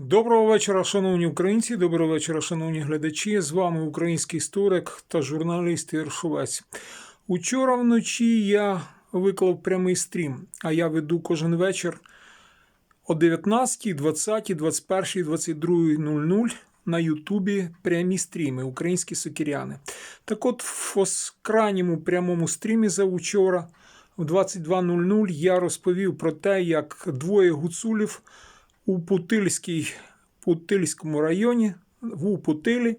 Доброго вечора, шановні українці, доброго вечора, шановні глядачі. З вами український історик та журналіст Іршовець. Учора вночі я виклав прямий стрім, а я веду кожен вечір о 19, 20, 21, 22.00 на Ютубі прямі стріми Українські сокіряни. Так от, в крайньому прямому стрімі за учора в 22.00 я розповів про те, як двоє гуцулів у Путильській, Путильському районі в Упутилі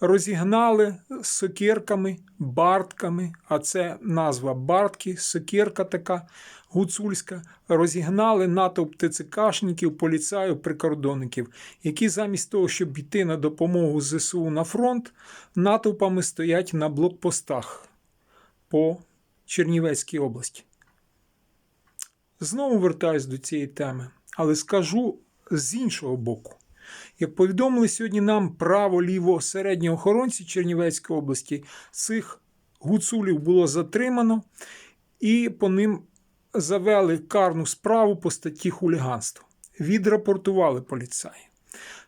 розігнали сокирками, бартками, а це назва бартки, сокирка така гуцульська, розігнали натовп ТЦКшників, поліцаїв, прикордонників, які замість того, щоб йти на допомогу ЗСУ на фронт, натовпами стоять на блокпостах по Чернівецькій області. Знову вертаюсь до цієї теми, але скажу з іншого боку. Як повідомили сьогодні нам право ліво середні охоронці Чернівецької області, цих гуцулів було затримано і по ним завели карну справу по статті хуліганства. Відрапортували поліцаї.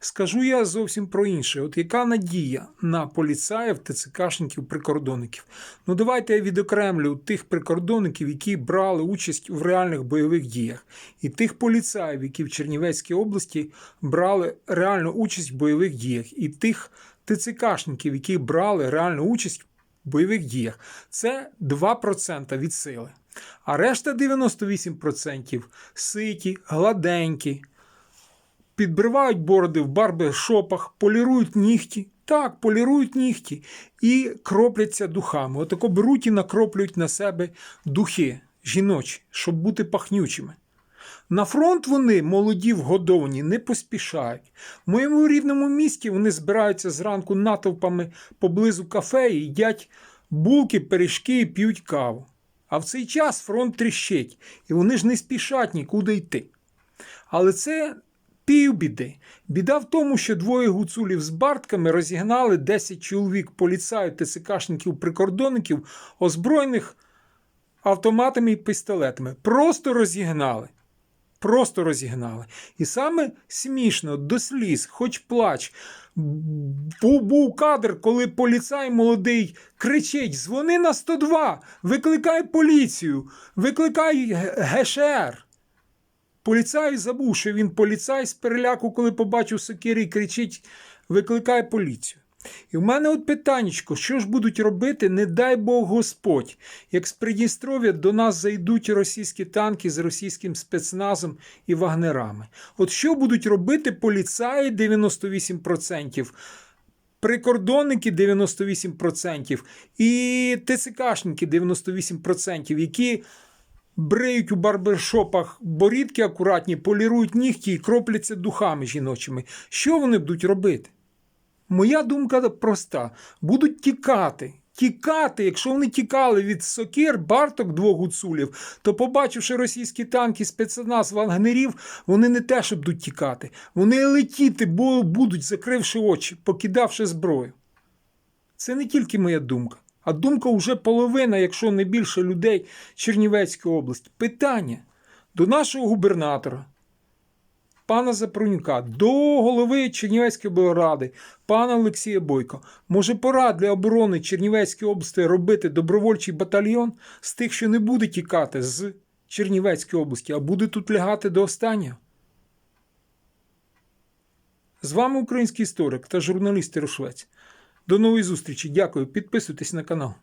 Скажу я зовсім про інше. От яка надія на поліцаїв, ТЦКшників, прикордонників? Ну давайте я відокремлю тих прикордонників, які брали участь в реальних бойових діях, і тих поліцаїв, які в Чернівецькій області брали реальну участь в бойових діях, і тих ТЦКшників, які брали реальну участь в бойових діях. Це 2% від сили. А решта 98% ситі, гладенькі, підбривають бороди в барбершопах, полірують нігті. Так, полірують нігті і кропляться духами. Отако беруть і накроплюють на себе духи жіночі, щоб бути пахнючими. На фронт вони, молоді вгодовані, не поспішають. В моєму рідному місті вони збираються зранку натовпами поблизу кафе і їдять булки, пиріжки і п'ють каву. А в цей час фронт тріщить, і вони ж не спішать нікуди йти. Але це півбіди. Біда в тому, що двоє гуцулів з бартками розігнали 10 чоловік поліцаїв, ТЦКшників, прикордонників, озброєних автоматами і пістолетами. Просто розігнали. Просто розігнали. І саме смішно, до сліз, хоч плач. Був, кадр, коли поліцай молодий кричить: дзвони на 102, викликай поліцію, викликай ГШР. Поліцай забув, що він поліцай з переляку, коли побачив сокири кричить: викликай поліцію. І в мене от питаннячко, що ж будуть робити, не дай Бог Господь, як з Придністров'я до нас зайдуть російські танки з російським спецназом і вагнерами. От що будуть робити поліцаї 98%, прикордонники 98% і ТЦКшники 98%, які бриють у барбершопах борідки акуратні, полірують нігті і кропляться духами жіночими. Що вони будуть робити? Моя думка проста: будуть тікати. Тікати, якщо вони тікали від сокир, барток двох гуцулів, то побачивши російські танки, спецназ вагнерів, вони не те, що будуть тікати. Вони летіти бо будуть, закривши очі, покидавши зброю. Це не тільки моя думка, а думка вже половина, якщо не більше людей Чернівецької області. Питання до нашого губернатора, пана Запрунюка, до голови Чернівецької облради, пана Олексія Бойко. Може, пора для оборони Чернівецької області робити добровольчий батальйон з тих, що не буде тікати з Чернівецької області, а буде тут лягати до останнього? З вами український історик та журналіст Рошвець. До нової зустрічі. Дякую. Підписуйтесь на канал.